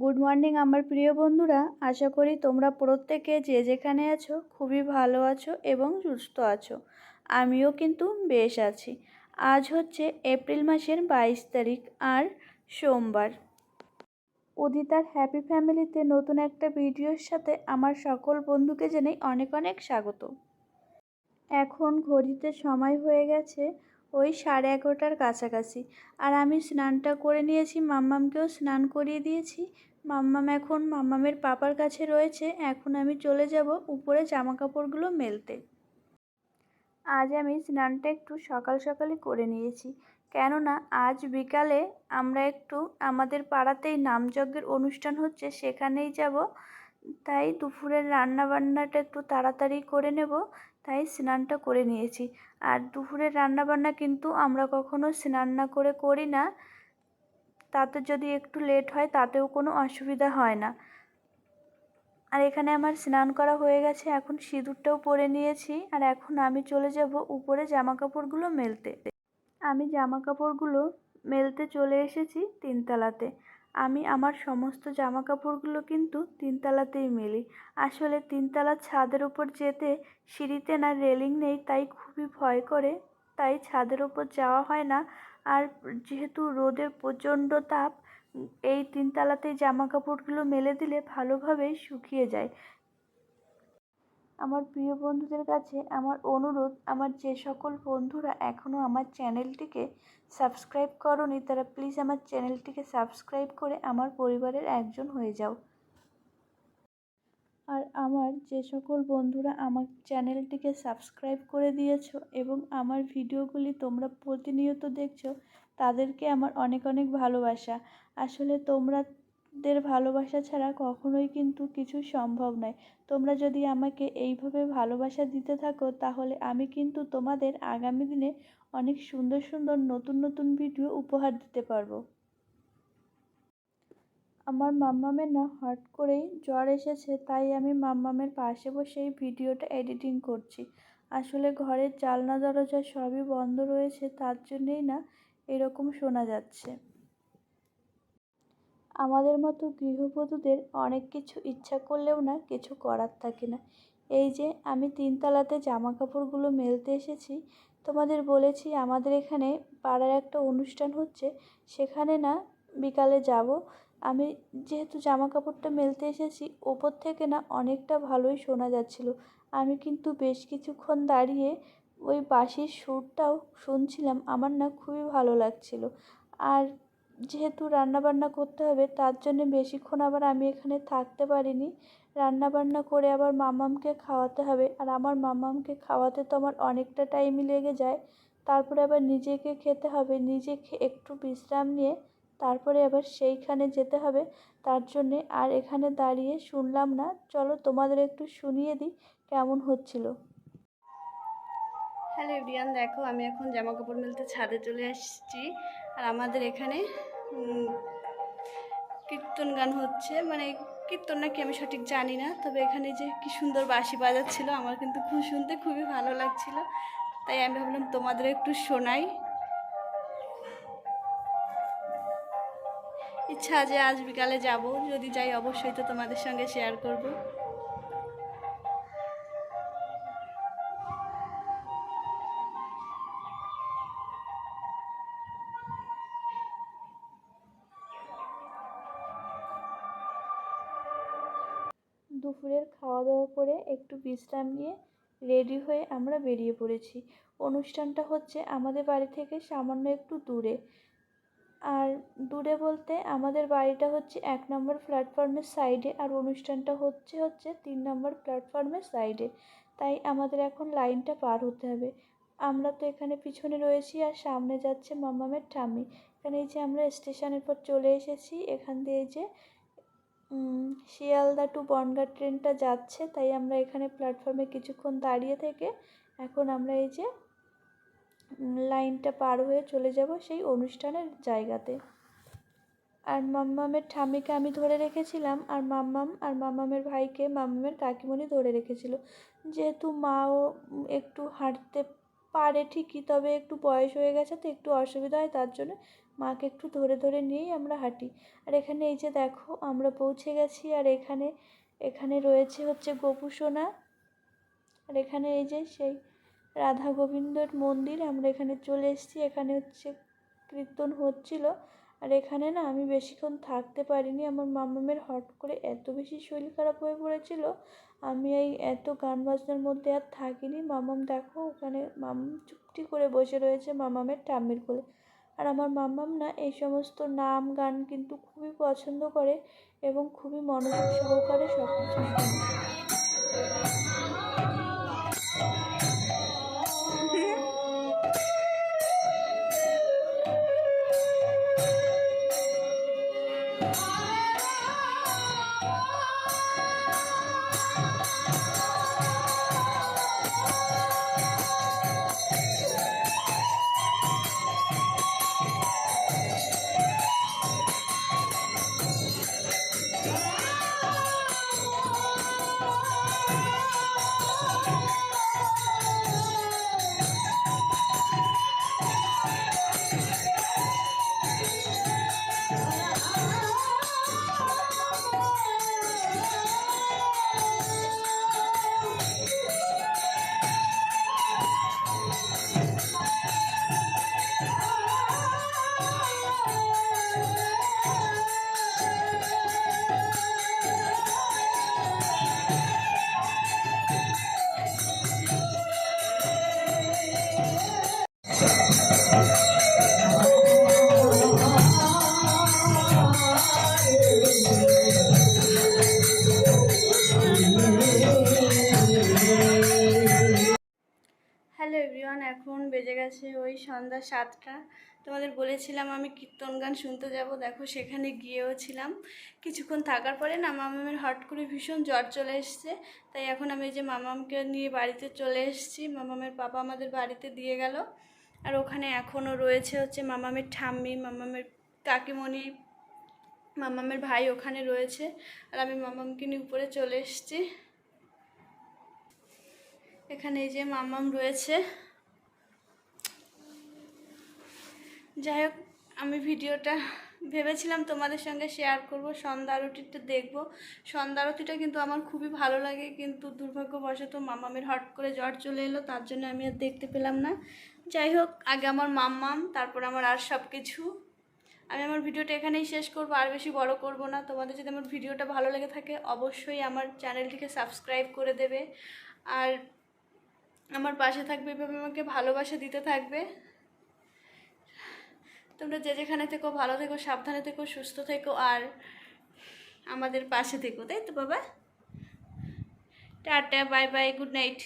Good morning আমার প্রিয় বন্ধুরা। আশা করি তোমরা প্রত্যেকে যে যেখানে আছো, খুবই ভালো আছো এবং সুস্থ আছো। আমিও কিন্তু বেশ আছি। আজ হচ্ছে এপ্রিল মাসের বাইশ তারিখ আর সোমবার। উদিতার হ্যাপি ফ্যামিলিতে নতুন একটা ভিডিওর সাথে আমার সকল বন্ধুকে জানাই অনেক অনেক স্বাগত। এখন ঘড়িতে সময় হয়ে গেছে ওই সাড়ে এগারোটার কাছাকাছি। আর আমি স্নানটা করে নিয়েছি, মাম্মামকেও স্নান করিয়ে দিয়েছি। মাম্মাম এখন, মাম্মামের পাপার কাছে রয়েছে। এখন আমি চলে যাব উপরে জামা কাপড়গুলো মেলতে। আজ আমি স্নানটা একটু সকাল সকালই করে নিয়েছি। কেননা আজ বিকালে আমরা একটু আমাদের পাড়াতেই নামযজ্ঞের অনুষ্ঠান হচ্ছে, সেখানেই যাব। তাই দুপুরের রান্না বান্নাটা একটু তাড়াতাড়ি করে নেব। তাই স্নানটা করে নিয়েছি। আর দুপুরের রান্নাবান্না কিন্তু আমরা কখনো স্নান না করে করি না। তাতে যদি একটু লেট হয়, তাতেও কোনো অসুবিধা হয় না। আর এখানে আমার স্নান করা হয়ে গেছে, এখন সিঁদুরটাও পরে নিয়েছি। আর এখন আমি চলে যাব উপরে জামা কাপড়গুলো মেলতে। আমি জামা কাপড়গুলো মেলতে চলে এসেছি তিনতলাতে। আমি আমার সমস্ত জামা কাপড়গুলো কিন্তু তিনতলাতেই মেলি। আসলে তিনতলা ছাদের উপর যেতে সিঁড়িতে না রেলিং নেই, তাই খুবই ভয় করে। তাই ছাদের উপর যাওয়া হয় না। আর যেহেতু রোদের প্রচণ্ড তাপ, এই তিনতলাতেই জামা কাপড়গুলো মেলে দিলে ভালোভাবেই শুকিয়ে যায়। আমার প্রিয় বন্ধুদের কাছে আমার অনুরোধ, আমার যে সকল বন্ধুরা এখনও আমার চ্যানেলটিকে সাবস্ক্রাইব করনি, তারা প্লিজ আমার চ্যানেলটিকে সাবস্ক্রাইব করে আমার পরিবারের একজন হয়ে যাও। আর আমার যে সকল বন্ধুরা আমার চ্যানেলটিকে সাবস্ক্রাইব করে দিয়েছ এবং আমার ভিডিওগুলি তোমরা প্রতিনিয়ত দেখছ, তাদেরকে আমার অনেক অনেক ভালোবাসা। আসলে তোমরাদের ভালোবাসা ছাড়া কখনোই কিন্তু কিছু সম্ভব নয়। তোমরা যদি আমাকে এইভাবে ভালোবাসা দিতে থাকো, তাহলে আমি কিন্তু তোমাদের আগামী দিনে অনেক সুন্দর সুন্দর নতুন নতুন ভিডিও উপহার দিতে পারব। আমার মাম্মামের না হট করেই জ্বর এসেছে, তাই আমি মাম্মামের পাশে বসে এই ভিডিওটা এডিটিং করছি। আসলে ঘরের জালনা দরজা সবই বন্ধ রয়েছে, তার জন্যেই না এরকম শোনা যাচ্ছে। আমাদের মতো গৃহবধূদের অনেক কিছু ইচ্ছা করলেও না কিছু করার থাকে না। এই যে আমি তিনতলাতে জামা কাপড়গুলো মেলতে এসেছি, তোমাদের বলেছি আমাদের এখানে পাড়ার একটা অনুষ্ঠান হচ্ছে, সেখানে না বিকালে যাব। আমি যেহেতু জামা কাপড়টা মেলতে এসেছি, ওপর থেকে না অনেকটা ভালোই শোনা যাচ্ছিল। আমি কিন্তু বেশ কিছুক্ষণ দাঁড়িয়ে ওই বাঁশির সুরটাও শুনছিলাম, আমার না খুবই ভালো লাগছিল। আর যেহেতু রান্নাবান্না করতে হবে, তার জন্যে বেশিক্ষণ আবার আমি এখানে থাকতে পারিনি। রান্নাবান্না করে আবার মামামকে খাওয়াতে হবে। আর আমার মামামকে খাওয়াতে তো আমার অনেকটা টাইমই লেগে যায়। তারপরে আবার নিজেকে খেতে হবে, নিজে একটু বিশ্রাম নিয়ে তারপরে আবার সেইখানে যেতে হবে। তার জন্যে আর এখানে দাঁড়িয়ে শুনলাম না। চলো তোমাদের একটু শুনিয়ে দিই কেমন হচ্ছিল। হ্যালো এভরিয়ান দেখো আমি এখন জামা কাপড় মেলতে ছাদে চলে আসছি। আর আমাদের এখানে কীর্তন গান হচ্ছে। মানে কীর্তন নাকি আমি সঠিক জানি না, তবে এখানে যে কি সুন্দর বাঁশি বাজাচ্ছিল, আমার কিন্তু খুব শুনতে খুবই ভালো লাগছিল। তাই আমি ভাবলাম তোমাদের একটু শোনাই। ইচ্ছা যে আজ বিকালে যাব, যদি যাই অবশ্যই তো তোমাদের সঙ্গে শেয়ার করব। দুপুরের খাওয়া দাওয়া করে একটু বিশ্রাম নিয়ে রেডি হয়ে আমরা বেরিয়ে পড়েছি। অনুষ্ঠানটা হচ্ছে আমাদের বাড়ি থেকে সামান্য একটু দূরে। আর দূরে বলতে আমাদের বাড়িটা হচ্ছে এক নম্বর প্ল্যাটফর্মের সাইডে আর অনুষ্ঠানটা হচ্ছে হচ্ছে তিন নম্বর প্ল্যাটফর্মের সাইডে। তাই আমাদের এখন লাইনটা পার হতে হবে। আমরা তো এখানে পিছনে রয়েছি আর সামনে যাচ্ছে মামামের ঠাম্মি। এখানে এই যে আমরা স্টেশনের পর চলে এসেছি, এখান দিয়ে যে শিয়ালদা টু বনগাঁ ট্রেনটা যাচ্ছে, তাই আমরা এখানে প্ল্যাটফর্মে কিছুক্ষণ দাঁড়িয়ে থেকে এখন আমরা এই যে লাইনটা পার হয়ে চলে যাব সেই অনুষ্ঠানের জায়গাতে। আর মাম্মামের ঠাম্মিকে আমি ধরে রেখেছিলাম, আর মাম্মাম, আর মাম্মামের ভাইকে মাম্মামের কাকিমণি ধরে রেখেছিল। যেহেতু মাও একটু হাঁটতে পারে ঠিকই, তবে একটু বয়স হয়ে গেছে তো একটু অসুবিধা হয়, তার জন্য মাকে একটু ধরে ধরে নিয়েই আমরা হাঁটি। আর এখানে এই যে দেখো, আমরা পৌঁছে গেছি, আর এখানে এখানে রয়েছে হচ্ছে গোপুসোনা আর এখানে এই যে সেই রাধা গোবিন্দর মন্দির, আমরা এখানে চলে এসেছি, এখানে হচ্ছে কীর্তন হচ্ছিল। আর এখানে না আমি বেশিক্ষণ থাকতে পারিনি, আমার মামামের হট করে এত বেশি শরীর খারাপ হয়ে পড়েছিল আমি এই এত গান বাজনার মধ্যে আর থাকিনি। মামাম দেখো, ওখানে মামাম চুপটি করে বসে রয়েছে মামামের ঠাম্মির কোলে। আর আমার মামাম না এই সমস্ত নাম গান কিন্তু খুবই পছন্দ করে এবং খুবই মনোযোগ সহকারে সব কিছু এভরিওয়ান এখন বেজে গেছে ওই সন্ধ্যা সাতটা। তোমাদের বলেছিলাম আমি কীর্তন গান শুনতে যাব। দেখো সেখানে গিয়েও ছিলাম। কিছুক্ষণ থাকার পরে না মামামের হট করে ভীষণ জ্বর চলে এসছে। তাই এখন আমি যে মামামকে নিয়ে বাড়িতে চলে এসেছি। মামামের বাবা আমাদের বাড়িতে দিয়ে গেল। আর ওখানে এখনও রয়েছে হচ্ছে মামামের ঠাম্মি, মামামের কাকিমণি, মামামের ভাই ওখানে রয়েছে। আর আমি মামামকে নিয়ে উপরে চলে এসেছি। এখানে এই যে মামাম রয়েছে। যাই হোক, আমি ভিডিওটা ভেবেছিলাম তোমাদের সঙ্গে শেয়ার করব, সন্ধ্যা আরতিটা দেখব। সন্ধ্যা আরতিটা কিন্তু আমার খুবই ভালো লাগে, কিন্তু দুর্ভাগ্যবশত মামামের হট করে জ্বর চলে এলো, তার জন্য আমি আর দেখতে পেলাম না। যাই হোক, আগে আমার মাম্মাম, তারপর আমার আর সব কিছু আমি আমার ভিডিওটা এখানেই শেষ করব, আর বেশি বড় করব না। তোমাদের যদি আমার ভিডিওটা ভালো লেগে থাকে, অবশ্যই আমার চ্যানেলটিকে সাবস্ক্রাইব করে দেবে। আর আমার পাশে থাকবে, এভাবে আমাকে ভালোবাসা দিতে থাকবে। তোমরা যে যেখানে থেকো, ভালো থেকো, সাবধানে থেকো, সুস্থ থেকো আর আমাদের পাশে থেকো, তাই তো বাবা? Tata, bye bye, good night.